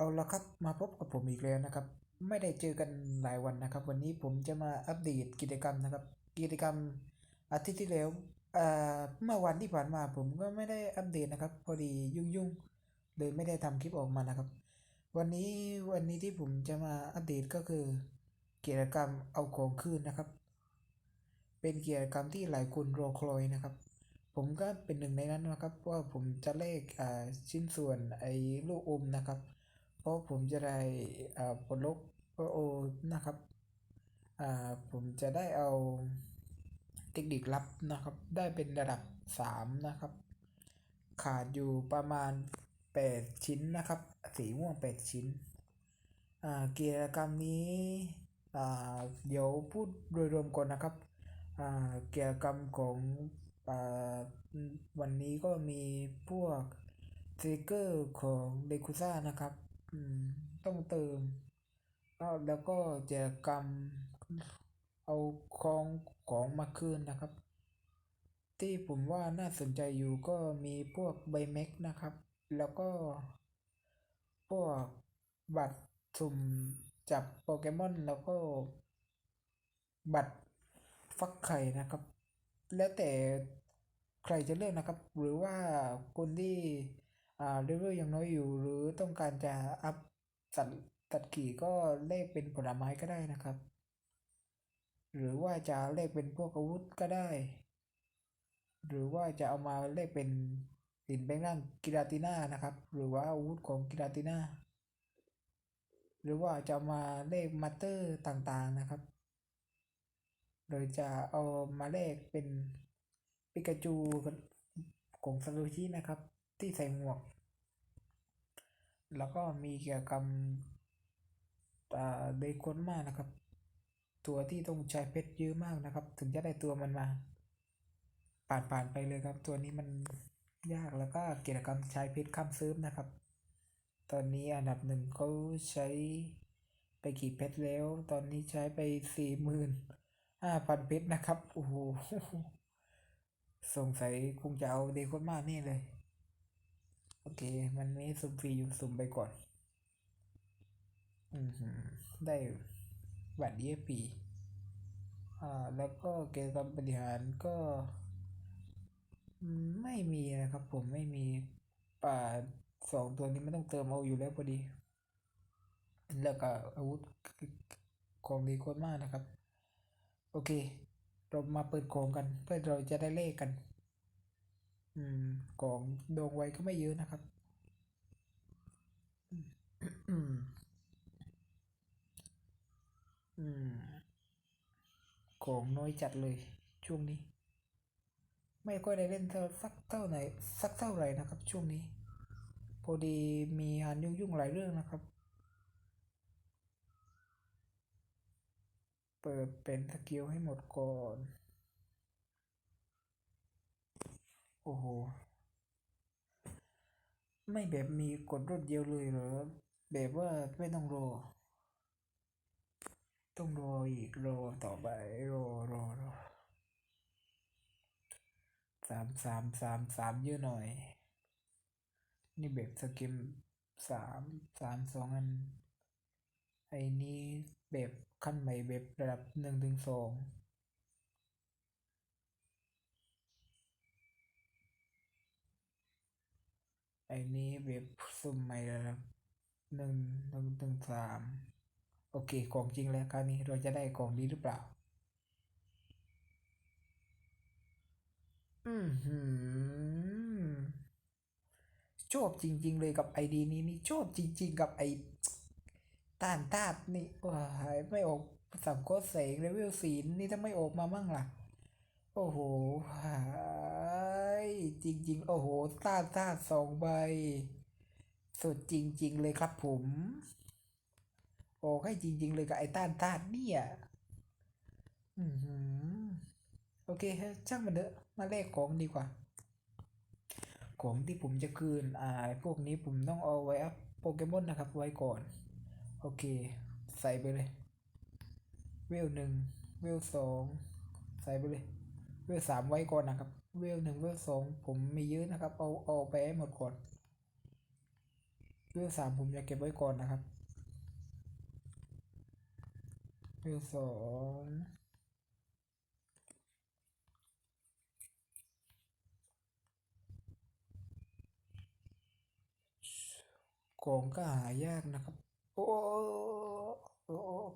เอาละครับมาพบกับผมอีกแล้วนะครับ ไม่ได้เจอกันหลายวันนะครับ วันนี้ผมจะมาอัปเดตกิจกรรมนะครับ กิจกรรมอาทิตย์ที่แล้วอ่าเมื่อวันที่ผ่านมาผมก็ไม่ได้อัปเดตนะครับ พอดียุ่งๆเลยไม่ได้ทำคลิปออกมานะครับ วันนี้วันนี้ที่ผมจะมาอัปเดตก็คือ กิจกรรมเอาของคืนนะครับ เป็นกิจกรรมที่หลายคนรอคอยนะครับผมก็เป็นหนึ่งในนั้นนะครับว่าผมจะเลขอ่าชิ้นส่วนไอ้ลูกอมนะครับ เพราะผมจะได้อ่าปลดล็อกโอนะครับอ่าผมจะได้เอาเทคนิคลับนะครับ ได้เป็นระดับ 3 นะครับ ขาดอยู่ประมาณ 8 ชิ้นนะครับ สีม่วง 8 ชิ้นอ่ากิจกรรมนี้อ่าเดี๋ยวพูดโดยรวมก่อนนะครับอ่ากิจกรรมของอ่าวันนี้ก็มีพวกสติกเกอร์ของเดคุซ่านะครับ ต้องเติม แล้วแล้วก็กิจกรรมเอาของของมาคืนนะครับ ที่ผมว่าน่าสนใจอยู่ก็มีพวกใบเม็กนะครับ แล้วก็ พวกบัตรสุ่มจับโปเกมอนแล้วก็ บัตรฟักไข่นะครับ แล้วแต่ใครจะเลือกนะครับ หรือว่าคนที่ อ่าเลเวลยังน้อยอยู่หรือต้องการจะอัพสัตตัดขี่ก็เลขเป็นผลไม้ก็ได้นะครับ หรือว่าจะเลขเป็นพวกอาวุธก็ได้ หรือว่าจะเอามาเลขเป็นสินแปลงร่างกิราติน่านะครับ หรือว่าอาวุธของกิราติน่าหรือว่าจะามาเลขมัตเตอร์ต่างๆนะครับโดยจะเอามาเลขเป็นปิกาจูของซาโตชินะครับ ที่ใส่หมวก แล้วก็มีเกี่ยวกับเดคอนมากนะครับ ตัวที่ต้องใช้เพชรเยอะมากนะครับ ถึงจะได้ตัวมันมา ผ่านผ่านไปเลยครับ ตัวนี้มันยากแล้วก็กิจกรรมใช้เพชรข้ามซื้อนะครับ ตอนนี้อันดับหนึ่งเขาใช้ไปกี่เพชรแล้ว ตอนนี้ใช้ไปสี่หมื่นห้าพันเพชรนะครับ โอ้โห สงสัยคงจะเอาเดคอนมากนี่เลย อเค มันมีสุ่มฟรีอยู่สุ่มไปก่อน อืมหือได้บัตร EFP อ่า แล้วก็เกี่ยวกับบริหารก็ ไม่มีนะครับผมไม่มีป่าสองตัวนี้ไม่ต้องเติมเอาอยู่แล้วพอดี แล้วก็อาวุธของดีโคตรมากนะครับ โอเค เรามาเปิดของกัน เพื่อเราจะได้เลขกัน อืมของดวงไว้ก็ไม่เยอะนะครับอืมอืมของน้อยจัดเลยช่วงนี้ ไม่ค่อยได้เล่นเท่าสักเท่าไหนสักเท่าไหร่นะครับ ช่วงนี้ พอดีมีงานยุ่งๆหลายเรื่องนะครับ เปิดเป็นสกิลให้หมดก่อน โอ้โห ไม่แบบมีกดรถเดียวเลยเหรอ แบบว่าไม่ต้องรอ ต้องรออีกรอต่อไปรอรอรอสามสามสามสามเยอะหน่อย นี่แบบสกิมสามสามสองอัน ไอ้นี้แบบขั้นใหม่แบบระดับหนึ่งถึงสอง ไอ้นี้แบบสุ่มใหม่ระดับหนึ่งหนึ่งถึงสามโอเคของจริงแล้วคราวนี้เราจะได้ของดีหรือเปล่า อืมหืมชอบจริง ๆ เลยกับไอดีนี้นี่ชอบจริง ๆ กับไอต้านตาดนี่ว้ายไม่ออกสัมโคตรเสกเลเวลสีนี่ถ้าไม่ออกมามั่งล่ะ โอ้โห หาย จริง ๆ โอ้โหต้านตาสองใบ สุดจริง ๆ เลยครับผม โอ้ให้จริง ๆ เลยกับไอ้ต้านตาดเนี่ยอือหือโอเคฮะช่างมันเถอะมาแลกของดีกว่า ของที่ผมจะคืน อ่า พวกนี้ผมต้องเอาไว้อัพโปเกมอนนะครับ ไว้ก่อน โอเค ใส่ไปเลย เวลหนึ่ง เวลสอง ใส่ไปเลย วลสามไว้ก่อนนะครับ เวลหนึ่งเวลสองผมมีเยอะนะครับ เอาเอาไปให้หมดก่อน เวลสามผมจะเก็บไว้ก่อนนะครับ เวลสองของก็หายากนะครับ โอ้โอ้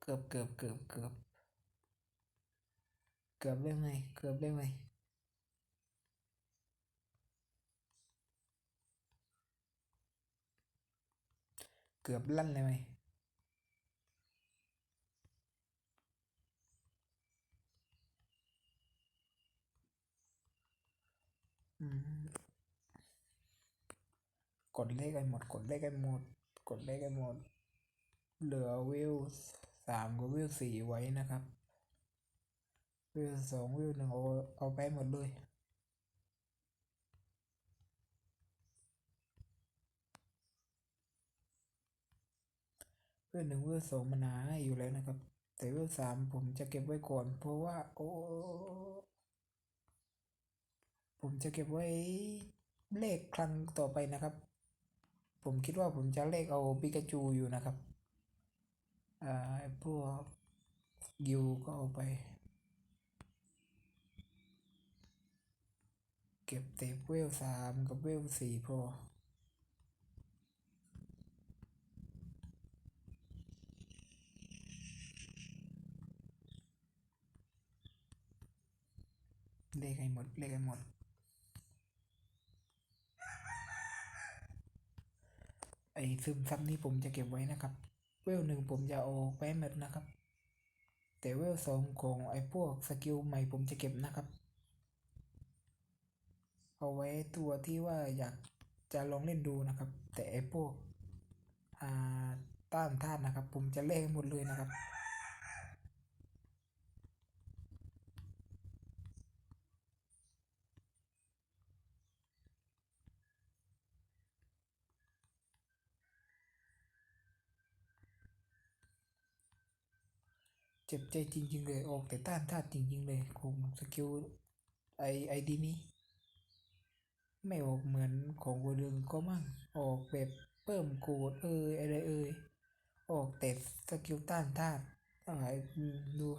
เกือบเกือบเกือบเกือบ เกือบได้ไหมเกือบได้ไหมเกือบลั่นเลยไหมอืมกดเลขกันหมด กดเลขกันหมด กดเลขกันหมด เหลือวิวสามกับวิวสี่ไว้นะครับ วิวสองวิวหนึ่งเอาเอาไปหมดเลยวิวหนึ่งวิวสองมันหาให้อยู่แล้วนะครับ แต่วิวสามผมจะเก็บไว้ก่อน เพราะว่า โอ้ผมจะเก็บไว้เลขครั้งต่อไปนะครับ ผมคิดว่าผมจะเลขเอาปิกาจูอยู่นะครับอ่าไอ้พวกยูก็เอาไป เก็บเตปเวลสามกับเวลสี่พอ เลขให้หมด เลขให้หมด ไอซึมซับนี้ผมจะเก็บไว้นะครับ เวลหนึ่งผมจะเอาไปหมดนะครับ แต่เวลสองของไอพวกสกิลใหม่ผมจะเก็บนะครับ เอาไว้ตัวที่ว่าอยากจะลองเล่นดูนะครับ แต่ไอ้พวกอ่าต้านท่านนะครับ ผมจะเลขให้หมดเลยนะครับเจ็บใจจริงๆเลยออกแต่ต้านท่านจริงๆเลยของสกิลไอไอดีนี้ ไม่ออกเหมือนของคนอื่นก็มั่งออกแบบเพิ่มโกดเอยอะไรเอยออกแต่สกิลต้านทานอ่าดู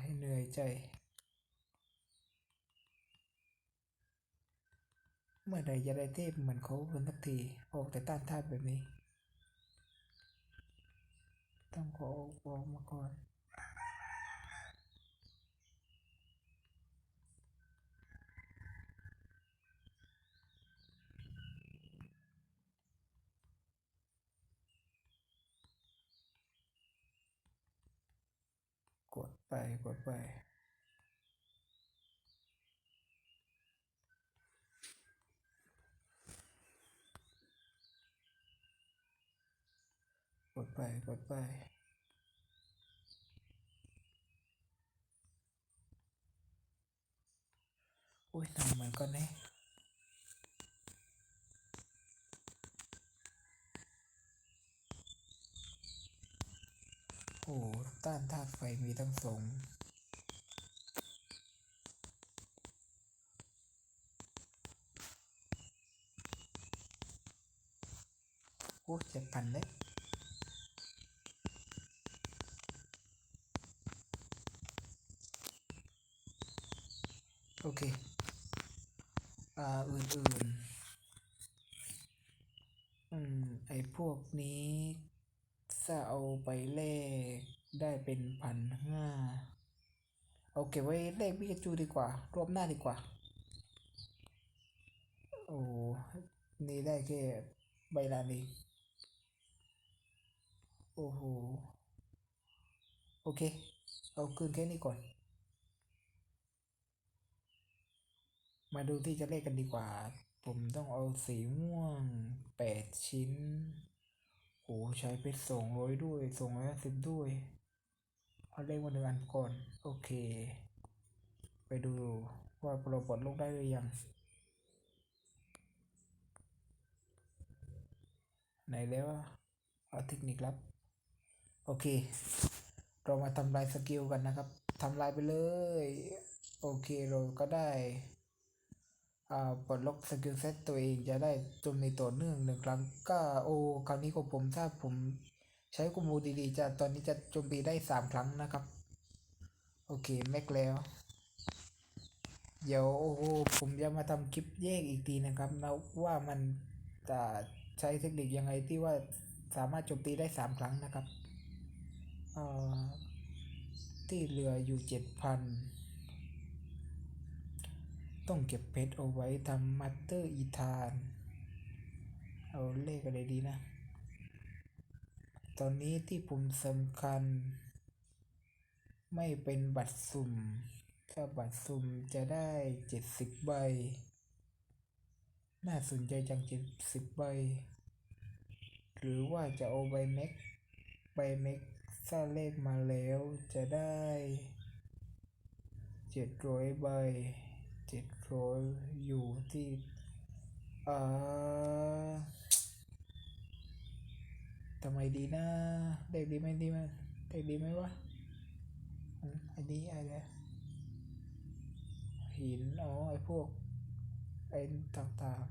ให้เหนื่อยใจ เมื่อใดจะได้เทพเหมือนเขาคนสักทีออกแต่ต้านทานแบบนี้ ต้องขอออกมาก่อน กด ไปกดไป กดไปกดไปโอ้ยทำมือนกันเนี่ โอ้ต้านธาตุไฟมีทั้งสองโอ้เจ็ดพันเลยโอเค อ่า อื่นๆ อืม ไอพวกนี้ ถ้าเอาไปแลกได้เป็นพันห้าเอาเก็บไว้แลกพิกาจูดีกว่ารอบหน้าดีกว่า โอ้นี่ได้แค่ใบลานเองโอ้โห โอเค เอาคืนแค่นี้ก่อน มาดูที่จะเลขกันดีกว่า ผมต้องเอาสีม่วงแปดชิ้น โอ้ใช้เพชรสองร้อยด้วยสองร้อยห้าสิบด้วยเอาเลขมาหนึ่งอันก่อน โอเค ไปดูว่าเราปลดลงได้หรือยัง ไหนแล้วเอาเทคนิคลับ โอเค เรามาทำลายสกิลกันนะครับทำลายไปเลย โอเคเราก็ได้ ปลดล็อกสกิลเซ็ตตัวเองจะได้โจมตีต่อเนื่องหนึ่งครั้งก็โอ้คราวนี้ของผมถ้าผมใช้กุมูดีๆจะตอนนี้จะโจมตีได้สามครั้งนะครับ โอเคแม็กแล้ว เดี๋ยวโอ้โหผมจะมาทำคลิปแยกอีกทีนะครับนะว่ามันจะใช้เทคนิคยังไงที่ว่าสามารถโจมตีได้สามครั้งนะครับเอ่อที่เหลืออยู่เจ็ดพัน ต้องเก็บเพชรเอาไว้ทำมัตเตอร์อีธาน เอาเลขอะไรดีนะ ตอนนี้ที่ผมสำคัญ ไม่เป็นบัตรสุ่ม ถ้าบัตรสุ่มจะได้เจ็ดสิบใบ น่าสนใจจังเจ็ดสิบใบ หรือว่าจะเอาใบแม็ก ใบแม็กถ้าเลขมาแล้วจะได้เจ็ดร้อยใบ เจ็ดร้อยอยู่ที่เอ่อทำไมดีนะเลขดีไหมดีไหมเลขดีไหมวะอันนี้อะไรหินอ๋อไอพวกไอต่าง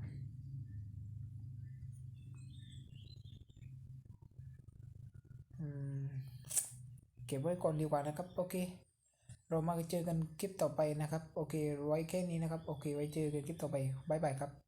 ๆเก็บไว้ก่อนดีกว่านะครับ โอเค เรามาเจอกันคลิปต่อไปนะครับ โอเค ไว้แค่นี้นะครับ โอเค ไว้เจอกันคลิปต่อไป บ๊ายบายครับ